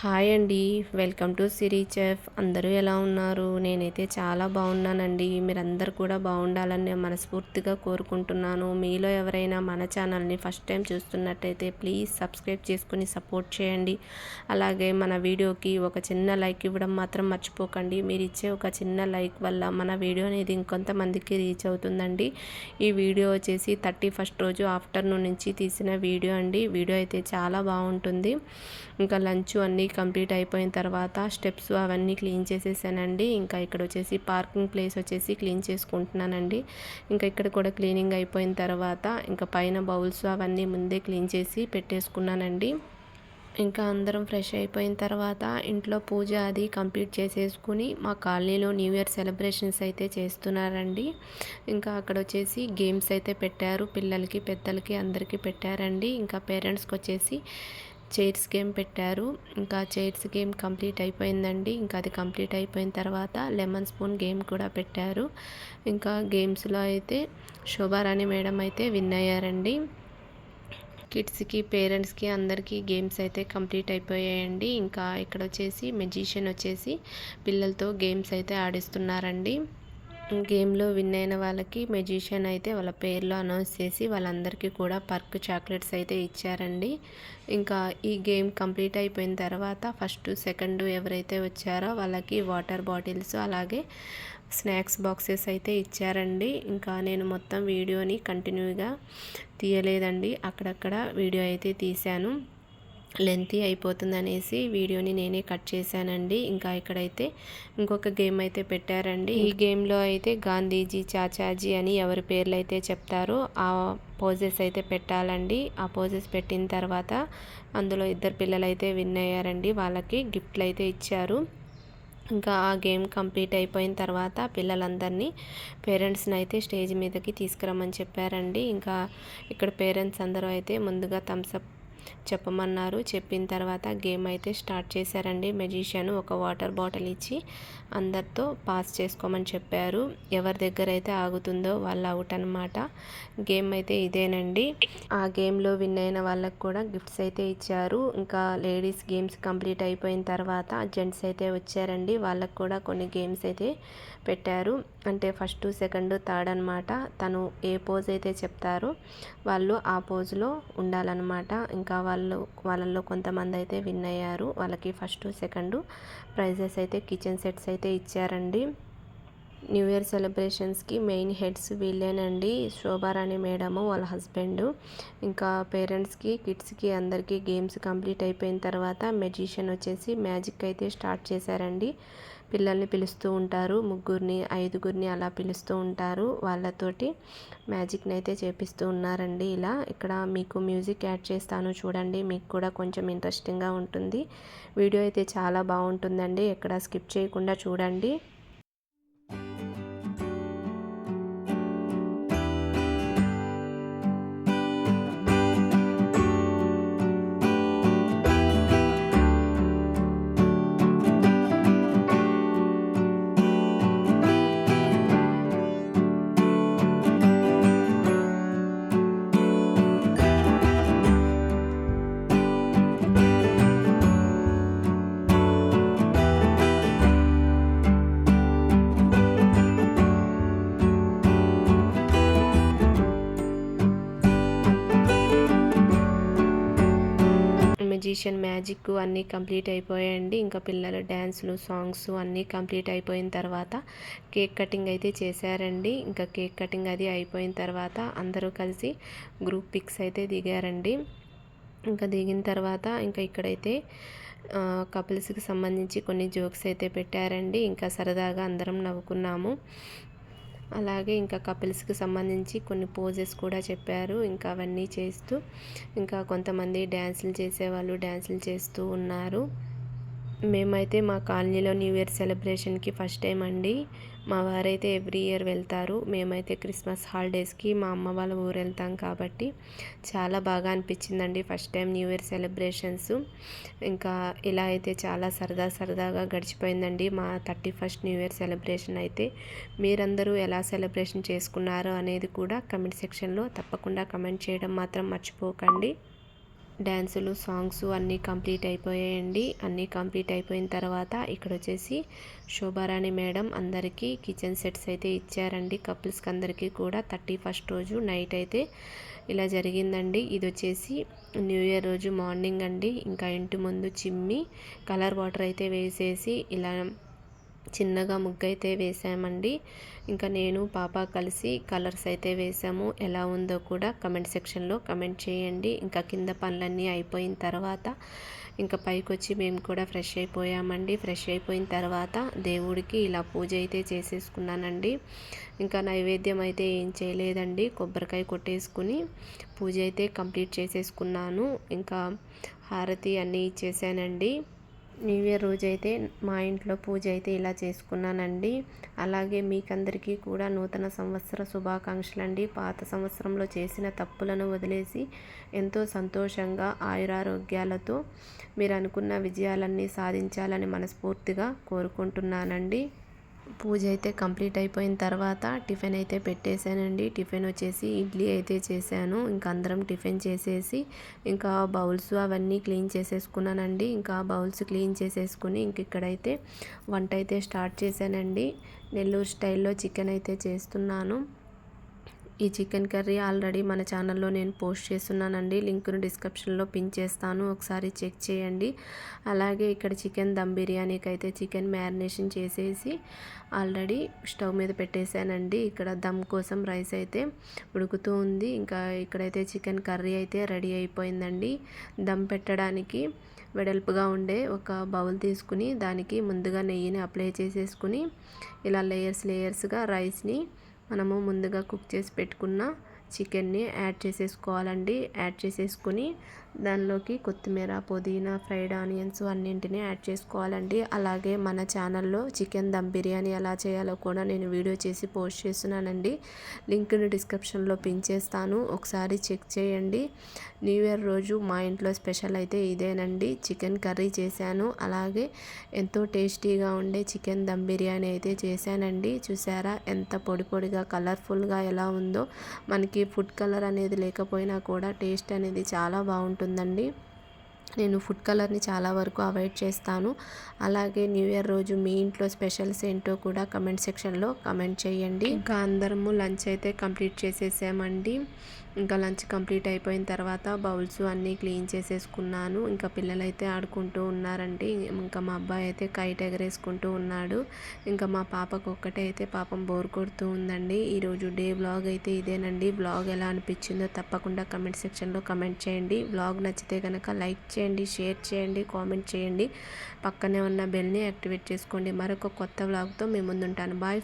Hi అండి. Welcome to Siri chef. అందరూ ఎలా ఉన్నారు? నేనైతే చాలా బాగున్నానండి. మీరందరూ కూడా బాగుండాలని నేను మనస్ఫూర్తిగా కోరుకుంటున్నాను. మీలో ఎవరైనా మన ఛానల్ని ఫస్ట్ టైం చూస్తున్నట్టయితే ప్లీజ్ సబ్స్క్రైబ్ చేసుకుని సపోర్ట్ చేయండి. అలాగే మన వీడియోకి ఒక చిన్న లైక్ ఇవ్వడం మాత్రం మర్చిపోకండి. మీరు ఇచ్చే ఒక చిన్న లైక్ వల్ల మన వీడియో అనేది ఇంకొంతమందికి రీచ్ అవుతుందండి. ఈ వీడియో వచ్చేసి థర్టీ ఫస్ట్ రోజు ఆఫ్టర్నూన్ నుంచి తీసిన వీడియో అండి. వీడియో అయితే చాలా బాగుంటుంది. ఇంకా లంచ్ అన్నీ కంప్లీట్ అయిపోయిన తర్వాత స్టెప్స్ అవన్నీ క్లీన్ చేసేసానండి. ఇంకా ఇక్కడ వచ్చేసి పార్కింగ్ ప్లేస్ వచ్చేసి క్లీన్ చేసుకుంటున్నానండి. ఇంకా ఇక్కడ కూడా క్లీనింగ్ అయిపోయిన తర్వాత ఇంకా పైన బౌల్స్ అవన్నీ ముందే క్లీన్ చేసి పెట్టేసుకున్నానండి. ఇంకా అందరం ఫ్రెష్ అయిపోయిన తర్వాత ఇంట్లో పూజ అది కంప్లీట్ చేసేసుకుని మా కాలనీలో న్యూ ఇయర్ సెలబ్రేషన్స్ అయితే చేస్తున్నారండి. ఇంకా అక్కడ వచ్చేసి గేమ్స్ అయితే పెట్టారు పిల్లలకి పెద్దలకి అందరికీ పెట్టారండి. ఇంకా పేరెంట్స్కి వచ్చేసి చైర్స్ గేమ్ పెట్టారు. ఇంకా చైర్స్ గేమ్ కంప్లీట్ అయిపోయిందండి. ఇంకా అది కంప్లీట్ అయిపోయిన తర్వాత లెమన్ స్పూన్ గేమ్ కూడా పెట్టారు. ఇంకా గేమ్స్లో అయితే శోభారాణి మేడం అయితే విన్ అయ్యారండి. కిడ్స్కి పేరెంట్స్కి అందరికీ గేమ్స్ అయితే కంప్లీట్ అయిపోయాయండి. ఇంకా ఇక్కడ వచ్చేసి మెజిషియన్ వచ్చేసి పిల్లలతో గేమ్స్ అయితే ఆడిస్తున్నారండి. గేమ్లో విన్ అయిన వాళ్ళకి మెజిషియన్ అయితే వాళ్ళ పేర్లు అనౌన్స్ చేసి వాళ్ళందరికీ కూడా పర్క్ చాక్లెట్స్ అయితే ఇచ్చారండి. ఇంకా ఈ గేమ్ కంప్లీట్ అయిపోయిన తర్వాత ఫస్ట్ సెకండ్ ఎవరైతే వచ్చారో వాళ్ళకి వాటర్ బాటిల్స్ అలాగే స్నాక్స్ బాక్సెస్ అయితే ఇచ్చారండి. ఇంకా నేను మొత్తం వీడియోని కంటిన్యూగా తీయలేదండి. అక్కడక్కడ వీడియో అయితే తీశాను. లెంతీ అయిపోతుంది అనేసి వీడియోని నేనే కట్ చేశానండి. ఇంకా ఇక్కడైతే ఇంకొక గేమ్ అయితే పెట్టారండి. ఈ గేమ్లో అయితే గాంధీజీ చాచాజీ అని ఎవరి పేర్లు అయితే చెప్తారో ఆ పోజెస్ అయితే పెట్టాలండి. ఆ పోజెస్ పెట్టిన తర్వాత అందులో ఇద్దరు పిల్లలు అయితే విన్ అయ్యారండి. వాళ్ళకి గిఫ్ట్లు అయితే ఇచ్చారు. ఇంకా ఆ గేమ్ కంప్లీట్ అయిపోయిన తర్వాత పిల్లలందరినీ పేరెంట్స్ని అయితే స్టేజ్ మీదకి తీసుకురమ్మని చెప్పారండి. ఇంకా ఇక్కడ పేరెంట్స్ అందరూ అయితే ముందుగా థమ్స్అప్ చెప్పమన్నారు. చెప్పిన తర్వాత గేమ్ అయితే స్టార్ట్ చేశారండి. మెజిషియన్ ఒక వాటర్ బాటిల్ ఇచ్చి అందరితో పాస్ చేసుకోమని చెప్పారు. ఎవరి దగ్గర అయితే ఆగుతుందో వాళ్ళు అవుట్ అనమాట గేమ్ అయితే ఇదేనండి. ఆ గేమ్లో విన్ అయిన వాళ్ళకు కూడా గిఫ్ట్స్ అయితే ఇచ్చారు. ఇంకా లేడీస్ గేమ్స్ కంప్లీట్ అయిపోయిన తర్వాత జెంట్స్ అయితే వచ్చారండి. వాళ్ళకు కూడా కొన్ని గేమ్స్ అయితే పెట్టారు. అంటే ఫస్ట్ సెకండ్ థర్డ్ అనమాట తను ఏ పోజ్ అయితే చెప్తారో వాళ్ళు ఆ పోజ్లో ఉండాలన్నమాట. ఇంకా వాళ్ళు వాళ్ళల్లో కొంతమంది అయితే విన్ అయ్యారు వాళ్ళకి ఫస్ట్ సెకండ్ ప్రైజెస్ అయితే కిచెన్ సెట్స్ అయితే ఇచ్చారండి. న్యూ ఇయర్ సెలబ్రేషన్స్కి మెయిన్ హెడ్స్ వీళ్ళేనండి. శోభారాణి మేడము వాళ్ళ హస్బెండ్. ఇంకా పేరెంట్స్కి కిడ్స్కి అందరికీ గేమ్స్ కంప్లీట్ అయిపోయిన తర్వాత మెజిషియన్ వచ్చేసి మ్యాజిక్ అయితే స్టార్ట్ చేశారండి. పిల్లల్ని పిలుస్తూ ఉంటారు. ముగ్గురిని ఐదుగురిని అలా పిలుస్తూ ఉంటారు. వాళ్ళతోటి మ్యాజిక్ని అయితే చేపిస్తూ ఉన్నారండి ఇలా. ఇక్కడ మీకు మ్యూజిక్ యాడ్ చేస్తాను చూడండి. మీకు కూడా కొంచెం ఇంట్రెస్టింగ్గా ఉంటుంది. వీడియో అయితే చాలా బాగుంటుందండి. ఎక్కడ స్కిప్ చేయకుండా చూడండి. మెజిషియన్ మ్యాజిక్ అన్నీ కంప్లీట్ అయిపోయాయండి. ఇంకా పిల్లల డ్యాన్స్లు సాంగ్స్ అన్నీ కంప్లీట్ అయిపోయిన తర్వాత కేక్ కటింగ్ అయితే చేశారండి. ఇంకా కేక్ కటింగ్ అది అయిపోయిన తర్వాత అందరూ కలిసి గ్రూప్ పిక్స్ అయితే దిగారండి. ఇంకా దిగిన తర్వాత ఇంకా ఇక్కడైతే కపుల్స్కి సంబంధించి కొన్ని జోక్స్ అయితే పెట్టారండి. ఇంకా సరదాగా అందరం నవ్వుకున్నాము. అలాగే ఇంకా కపిల్స్కి సంబంధించి కొన్ని పోజెస్ కూడా చెప్పారు. ఇంకా అవన్నీ చేస్తూ ఇంకా కొంతమంది డ్యాన్సులు చేసేవాళ్ళు డ్యాన్సులు చేస్తూ ఉన్నారు. మేమైతే మా కాలనీలో న్యూ ఇయర్ సెలబ్రేషన్కి ఫస్ట్ టైం అండి. మా వారైతే ఎవ్రీ ఇయర్ వెళ్తారు. మేమైతే క్రిస్మస్ హాలిడేస్కి మా అమ్మ వాళ్ళ ఊరు వెళ్తాం కాబట్టి చాలా బాగా అనిపించిందండి first time new year celebrations. ఇంకా ఇలా అయితే చాలా సరదా సరదాగా గడిచిపోయిందండి మా thirty first new year celebration అయితే. మీరందరూ ఎలా సెలబ్రేషన్ చేసుకున్నారో అనేది కూడా కమెంట్ సెక్షన్లో తప్పకుండా కమెంట్ చేయడం మాత్రం మర్చిపోకండి. డ్యాన్సులు సాంగ్స్ అన్నీ కంప్లీట్ అయిపోయాయండి. అన్నీ కంప్లీట్ అయిపోయిన తర్వాత ఇక్కడ వచ్చేసి శోభారాణి మేడం అందరికీ కిచెన్ సెట్స్ అయితే ఇచ్చారండి. కపుల్స్కి అందరికీ కూడా థర్టీ ఫస్ట్ రోజు నైట్ అయితే ఇలా జరిగిందండి. ఇది వచ్చేసి న్యూ ఇయర్ రోజు మార్నింగ్ అండి. ఇంకా ఇంటి ముందు చిమ్మి కలర్ వాటర్ అయితే వేసేసి ఇలా చిన్నగా ముగ్గు అయితే వేసామండి. ఇంకా నేను పాప కలిసి కలర్స్ అయితే వేసాము. ఎలా ఉందో కూడా కమెంట్ సెక్షన్లో కమెంట్ చేయండి. ఇంకా కింద పనులన్నీ అయిపోయిన తర్వాత ఇంకా పైకి వచ్చి మేము కూడా ఫ్రెష్ అయిపోయామండి. ఫ్రెష్ అయిపోయిన తర్వాత దేవుడికి ఇలా పూజ అయితే చేసేసుకున్నానండి. ఇంకా నైవేద్యం అయితే ఏం చేయలేదండి. కొబ్బరికాయ కొట్టేసుకుని పూజ అయితే కంప్లీట్ చేసేసుకున్నాను. ఇంకా హారతి అన్నీ ఇచ్చేసానండి. న్యూ ఇయర్ రోజైతే మా ఇంట్లో పూజ అయితే ఇలా చేసుకున్నానండి. అలాగే మీకందరికీ కూడా నూతన సంవత్సర శుభాకాంక్షలు అండి పాత సంవత్సరంలో చేసిన తప్పులను వదిలేసి ఎంతో సంతోషంగా ఆయురారోగ్యాలతో మీరు అనుకున్న విజయాలన్నీ సాధించాలని మనస్ఫూర్తిగా కోరుకుంటున్నానండి. పూజ అయితే కంప్లీట్ అయిపోయిన తర్వాత టిఫిన్ అయితే పెట్టేశానండి. టిఫిన్ వచ్చేసి ఇడ్లీ అయితే చేశాను. ఇంకా అందరం టిఫిన్ చేసేసి ఇంకా బౌల్స్ అవన్నీ క్లీన్ చేసేసుకున్నానండి. ఇంకా బౌల్స్ క్లీన్ చేసేసుకుని ఇంక ఇక్కడైతే వంట అయితే స్టార్ట్ చేశానండి. నెల్లూరు స్టైల్లో చికెన్ అయితే చేస్తున్నాను. ఈ చికెన్ కర్రీ ఆల్రెడీ మన ఛానల్లో నేను పోస్ట్ చేస్తున్నానండి. లింక్ను డిస్క్రిప్షన్లో పిన్ చేస్తాను. ఒకసారి చెక్ చేయండి. అలాగే ఇక్కడ చికెన్ దమ్ బిర్యానీకి అయితే చికెన్ మ్యారినేషన్ చేసేసి ఆల్రెడీ స్టవ్ మీద పెట్టేశానండి. ఇక్కడ దమ్ కోసం రైస్ అయితే ఉడుకుతూ ఉంది. ఇంకా ఇక్కడైతే చికెన్ కర్రీ అయితే రెడీ అయిపోయిందండి. దమ్ పెట్టడానికి వెడల్పుగా ఉండే ఒక బౌల్ తీసుకుని దానికి ముందుగా నెయ్యిని అప్లై చేసేసుకుని ఇలా లేయర్స్ లేయర్స్గా రైస్ని మనము ముందుగా కుక్ చేసి పెట్టుకున్న చికెన్ని యాడ్ చేసేసుకోవాలండి. యాడ్ చేసేసుకుని దానిలోకి కొత్తిమీర పుదీనా ఫ్రైడ్ ఆనియన్స్ అన్నింటినీ యాడ్ చేసుకోవాలండి. అలాగే మన ఛానల్లో చికెన్ దమ్ బిర్యానీ ఎలా చేయాలో కూడా నేను వీడియో చేసి పోస్ట్ చేస్తున్నానండి. లింక్ని డిస్క్రిప్షన్లో పిన్ చేస్తాను. ఒకసారి చెక్ చేయండి. న్యూ ఇయర్ రోజు మా ఇంట్లో స్పెషల్ అయితే ఇదేనండి. చికెన్ కర్రీ చేశాను. అలాగే ఎంతో టేస్టీగా ఉండే చికెన్ దమ్ బిర్యానీ అయితే చేశానండి. చూసారా? ఎంత పొడి పొడిగా కలర్ఫుల్గా ఎలా ఉందో. మనకి ఫుడ్ కలర్ అనేది లేకపోయినా కూడా టేస్ట్ అనేది చాలా బాగుంటుంది. ఉంటుందండి నేను ఫుడ్ కలర్ని చాలా వరకు అవాయిడ్ చేస్తాను. అలాగే న్యూ ఇయర్ రోజు మీ ఇంట్లో స్పెషల్స్ ఏంటో కూడా కమెంట్ సెక్షన్లో కమెంట్ చేయండి. ఇంకా అందరము లంచ్ అయితే కంప్లీట్ చేసేసామండి. ఇంకా లంచ్ కంప్లీట్ అయిపోయిన తర్వాత బౌల్స్ అన్నీ క్లీన్ చేసేసుకున్నాను. ఇంకా పిల్లలైతే ఆడుకుంటూ ఉన్నారండి. ఇంకా మా అబ్బాయి అయితే కైట్ ఎగరేసుకుంటూ ఉన్నాడు. ఇంకా మా పాపకు ఒక్కటే అయితే పాపం బోర్ కొడుతూ ఉందండి. ఈరోజు డే బ్లాగ్ అయితే ఇదేనండి. బ్లాగ్ ఎలా అనిపించిందో తప్పకుండా కమెంట్ సెక్షన్లో కమెంట్ చేయండి. బ్లాగ్ నచ్చితే కనుక లైక్ చేయండి షేర్ చేయండి కామెంట్ చేయండి. పక్కనే ఉన్న బెల్ని యాక్టివేట్ చేసుకోండి. మరొక కొత్త బ్లాగ్తో మేము ముందుంటాను. బాయ్